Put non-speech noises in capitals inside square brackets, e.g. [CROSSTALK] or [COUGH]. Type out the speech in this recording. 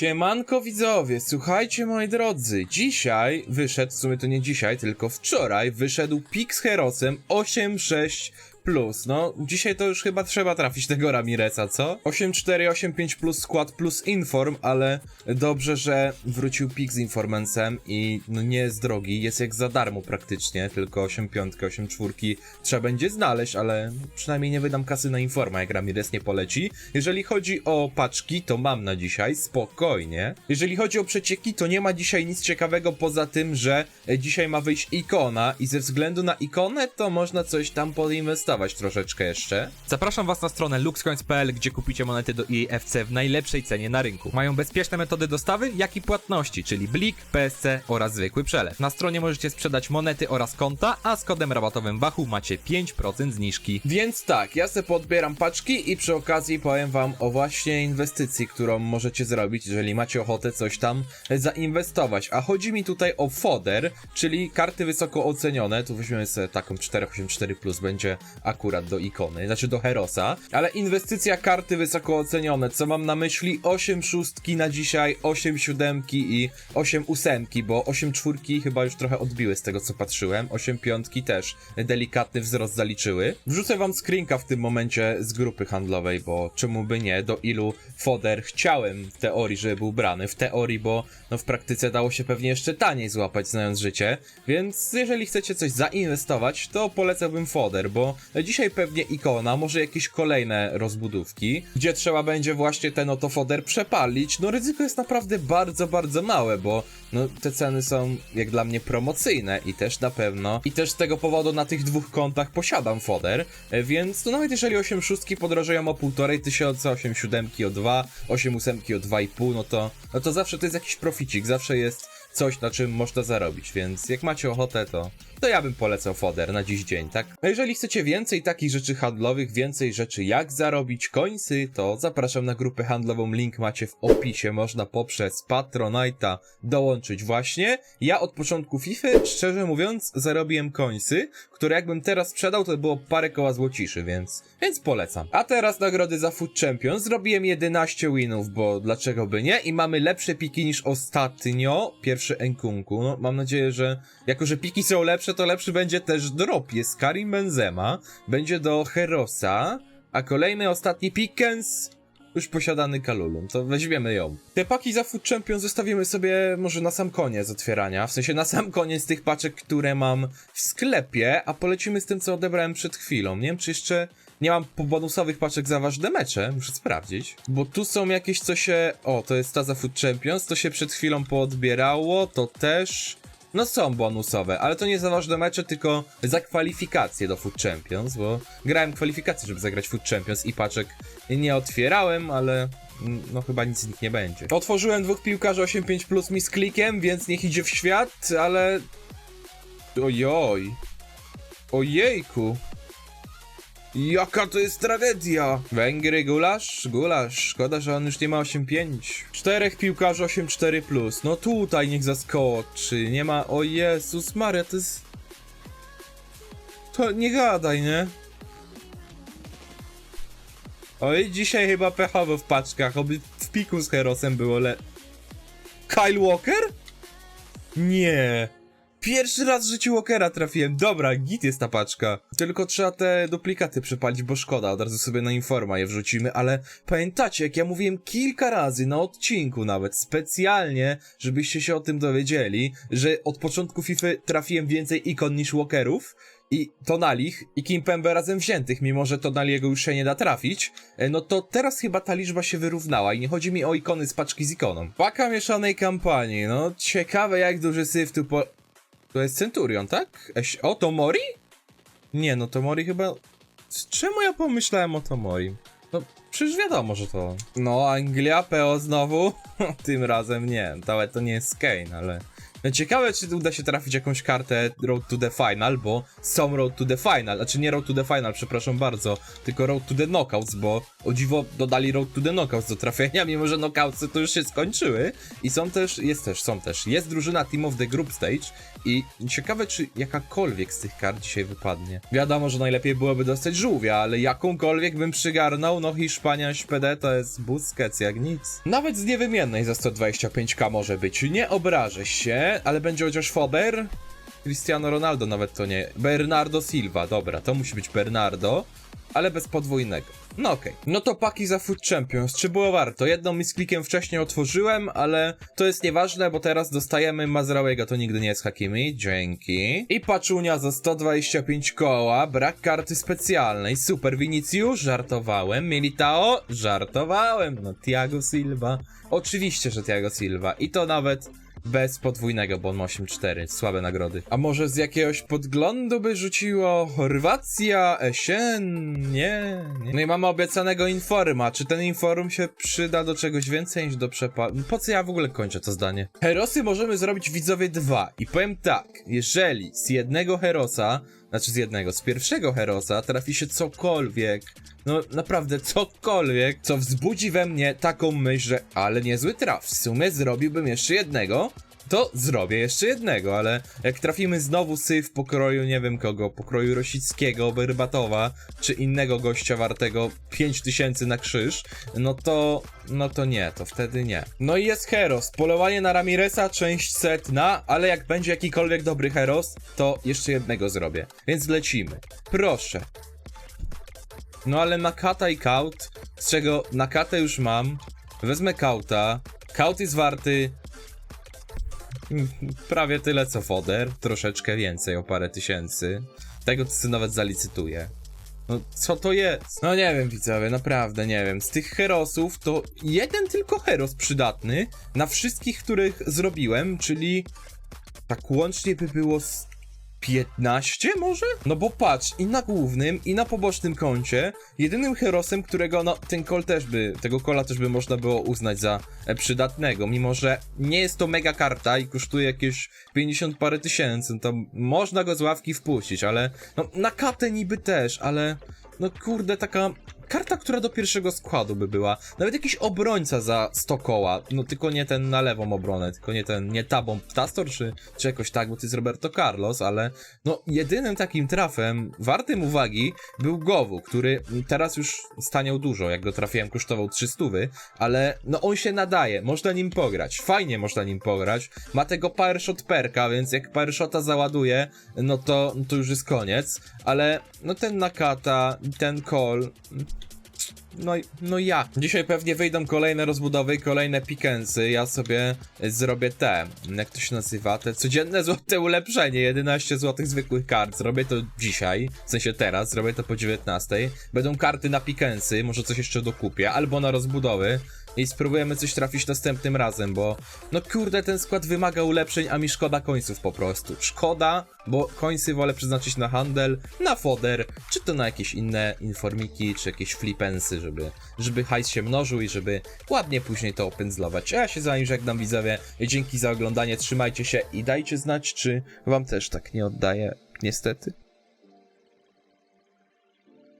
Siemanko widzowie, słuchajcie moi drodzy, dzisiaj wyszedł, w sumie to nie dzisiaj, tylko wczoraj wyszedł pik z Herosem 8.6 plus, no dzisiaj to już chyba trzeba trafić tego Ramireza, co? 8.4, 8.5 plus skład plus inform, ale dobrze, że wrócił pik z informancem i no nie jest drogi, jest jak za darmo praktycznie, tylko 8.5, 8.4 trzeba będzie znaleźć, ale przynajmniej nie wydam kasy na informa, jak Ramirez nie poleci. Jeżeli chodzi o paczki, to mam na dzisiaj, spokojnie. Jeżeli chodzi o przecieki, to nie ma dzisiaj nic ciekawego poza tym, że e, dzisiaj ma wyjść ikona i ze względu na ikonę, to można coś tam poinwestować troszeczkę jeszcze. Zapraszam Was na stronę luxcoins.pl, gdzie kupicie monety do EAFC w najlepszej cenie na rynku. Mają bezpieczne metody dostawy, jak i płatności, czyli Blik, PSC oraz zwykły przelew. Na stronie możecie sprzedać monety oraz konta, a z kodem rabatowym WAHU macie 5% zniżki. Więc tak, ja sobie podbieram paczki i przy okazji powiem wam o właśnie inwestycji, którą możecie zrobić, jeżeli macie ochotę coś tam zainwestować. A chodzi mi tutaj o foder, czyli karty wysoko ocenione. Tu weźmiemy sobie taką 484 plus, będzie akurat do ikony, znaczy do Herosa. Ale inwestycja karty wysoko ocenione, co mam na myśli? 8 szóstki na dzisiaj, 8 siódemki i 8 ósemki, bo 8 czwórki chyba już trochę odbiły z tego co patrzyłem. 8 piątki też delikatny wzrost zaliczyły. Wrzucę wam screenka w tym momencie z grupy handlowej, bo czemu by nie, do ilu foder chciałem w teorii, żeby był brany. W teorii, bo no w praktyce dało się pewnie jeszcze taniej złapać znając życie. Więc jeżeli chcecie coś zainwestować, to polecałbym foder, bo dzisiaj pewnie ikona, może jakieś kolejne rozbudówki, gdzie trzeba będzie właśnie ten oto foder przepalić. No ryzyko jest naprawdę bardzo, bardzo małe, bo no te ceny są jak dla mnie promocyjne i też na pewno i też z tego powodu na tych dwóch kontach posiadam foder, e, więc no nawet jeżeli 8 szóstki podrożeją o 1,5 tysiąca, 8 siódemki o 2, 8 ósemki o 2,5, no to, no to zawsze to jest jakiś proficik, zawsze jest coś, na czym można zarobić, więc jak macie ochotę, to, to ja bym polecał foder na dziś dzień, tak? A jeżeli chcecie więcej takich rzeczy handlowych, więcej rzeczy jak zarobić końcy, to zapraszam na grupę handlową, link macie w opisie, można poprzez Patronite'a dołączyć właśnie. Ja od początku FIFA, szczerze mówiąc, zarobiłem końcy, które jakbym teraz sprzedał, to było parę koła złociszy, więc, więc polecam. A teraz nagrody za Food Champion. Zrobiłem 11 winów, bo dlaczego by nie? I mamy lepsze piki niż ostatnio. Pierwszy Enkunku. No, mam nadzieję, że jako, że piki są lepsze, to lepszy będzie też drop. Jest Karim Benzema, będzie do Herosa, a kolejny, ostatni Pickens już posiadany Kalulum, to weźmiemy ją. Te paki za Food Champion zostawimy sobie może na sam koniec otwierania, w sensie na sam koniec tych paczek, które mam w sklepie, a polecimy z tym, co odebrałem przed chwilą. Nie wiem, czy jeszcze nie mam bonusowych paczek za ważne mecze, muszę sprawdzić. Bo tu są jakieś, co się... O, to jest ta za Food Champions, to się przed chwilą poodbierało, to też... No są bonusowe, ale to nie za ważne mecze, tylko za kwalifikacje do Food Champions, bo grałem kwalifikacje, żeby zagrać Food Champions i paczek nie otwierałem, ale mm, no chyba nic z nich nie będzie. Otworzyłem dwóch piłkarzy 8.5 plus mi z klikiem, więc niech idzie w świat, ale... Ojoj. Ojejku. Jaka to jest tragedia! Węgry, gulasz? Gulasz. Szkoda, że on już nie ma 8-5. Czterech piłkarzy 8-4+. Plus. No tutaj niech zaskoczy. Nie ma... O Jezus Maria, to jest... To nie gadaj, nie? Oj, dzisiaj chyba pechowo w paczkach. Oby w piku z Herosem było le... Kyle Walker? Nie. Pierwszy raz w życiu Walkera trafiłem. Dobra, git jest ta paczka. Tylko trzeba te duplikaty przepalić, bo szkoda. Od razu sobie na informa je wrzucimy, ale pamiętacie, jak ja mówiłem kilka razy na odcinku nawet, specjalnie, żebyście się o tym dowiedzieli, że od początku FIFA trafiłem więcej ikon niż Walkerów, i Tonalich i Kimpembe razem wziętych, mimo że Tonaliego już się nie da trafić, e, no to teraz chyba ta liczba się wyrównała i nie chodzi mi o ikony z paczki z ikoną. Paka mieszanej kampanii, no ciekawe jak duży syf tu po... To jest Centurion, tak? Eś... O, to Mori? Nie, no to Mori chyba... Czemu ja pomyślałem o to Mori? No, przecież wiadomo, że to... No, Anglia, PO znowu? [LAUGHS] Tym razem nie, to, to nie jest Kane, ale... No ciekawe, czy uda się trafić jakąś kartę Road to the Final, bo są Road to the Final, znaczy nie Road to the Final, przepraszam bardzo, tylko Road to the Knockouts, bo o dziwo dodali Road to the Knockouts do trafienia, [LAUGHS] mimo że knockoutsy to już się skończyły. I są też, jest też, są też, jest drużyna Team of the Group Stage i ciekawe, czy jakakolwiek z tych kart dzisiaj wypadnie. Wiadomo, że najlepiej byłoby dostać żółwia, ale jakąkolwiek bym przygarnął, no Hiszpania SPD to jest Busquets jak nic. Nawet z niewymiennej za 125k może być, nie obrażę się, ale będzie chociaż Foder, Cristiano Ronaldo nawet to nie. Bernardo Silva, dobra, to musi być Bernardo, ale bez podwójnego. No okej. No to paki za Food Champions. Czy było warto? Jedną mi z klikiem wcześniej otworzyłem, ale to jest nieważne, bo teraz dostajemy Mazrałego, to nigdy nie jest Hakimi. Dzięki. I paczunia za 125 koła. Brak karty specjalnej. Super Vinicius, żartowałem. Militao, żartowałem. No Thiago Silva. Oczywiście, że Thiago Silva. I to nawet bez podwójnego, bo on ma 8-4. Słabe nagrody. A może z jakiegoś podglądu by rzuciło Chorwacja, Esien? Nie, nie. No i mamy obiecanego Informa. Czy ten Inform się przyda do czegoś więcej niż do przepa... Po co ja w ogóle kończę to zdanie? Herosy możemy zrobić widzowie dwa. I powiem tak, jeżeli z jednego Herosa, znaczy z jednego, z pierwszego Herosa trafi się cokolwiek, no naprawdę cokolwiek, co wzbudzi we mnie taką myśl, że ale niezły traf, w sumie zrobiłbym jeszcze jednego, to zrobię jeszcze jednego, ale jak trafimy znowu syf pokroju nie wiem kogo, pokroju Rosickiego, Berbatowa, czy innego gościa wartego 5000 na krzyż, no to, no to nie, to wtedy nie. No i jest Heros, polowanie na Ramiresa, część setna, ale jak będzie jakikolwiek dobry Heros, to jeszcze jednego zrobię. Więc lecimy. Proszę, no ale Nakata i Kaut, z czego Nakatę już mam, wezmę Kauta, Kaut jest warty prawie tyle co Foder, troszeczkę więcej, o parę tysięcy. Tego sobie nawet zalicytuję. No co to jest? No nie wiem widzowie, naprawdę nie wiem. Z tych herosów to jeden tylko heros przydatny na wszystkich, których zrobiłem, czyli tak łącznie by było 15 może? No bo patrz, i na głównym, i na pobocznym koncie, jedynym herosem, którego, no, ten kol też by, tego kola też by można było uznać za e, przydatnego, mimo że nie jest to mega karta i kosztuje jakieś 50 parę tysięcy, to można go z ławki wpuścić, ale, no, na katę niby też, ale, no kurde, taka karta, która do pierwszego składu by była. Nawet jakiś obrońca za 100 koła. No tylko nie ten na lewą obronę, tylko nie ten, nie tabą Tastor, czy, czy jakoś tak, bo to jest Roberto Carlos, ale no jedynym takim trafem, wartym uwagi, był Gowu, który teraz już staniał dużo, jak go trafiłem kosztował 300, ale no on się nadaje, można nim pograć, fajnie można nim pograć, ma tego power shot perka, więc jak power shota załaduje, no to, no to już jest koniec, ale no ten Nakata, ten Call, no, no ja. Dzisiaj pewnie wyjdą kolejne rozbudowy, kolejne pikensy. Ja sobie zrobię te, jak to się nazywa, te codzienne [LAUGHS] złote ulepszenie. 11 złotych zwykłych kart. Zrobię to dzisiaj, w sensie teraz, zrobię to po 19. Będą karty na pikensy, może coś jeszcze dokupię, albo na rozbudowy. I spróbujemy coś trafić następnym razem, bo no kurde, ten skład wymaga ulepszeń, a mi szkoda końców po prostu. Szkoda, bo końcy wolę przeznaczyć na handel, na foder, czy to na jakieś inne informiki, czy jakieś flipensy, żeby, żeby hajs się mnożył i żeby ładnie później to opędzlować. A ja się za nim żegnam widzowie, dzięki za oglądanie, trzymajcie się i dajcie znać, czy wam też tak nie oddaje, niestety.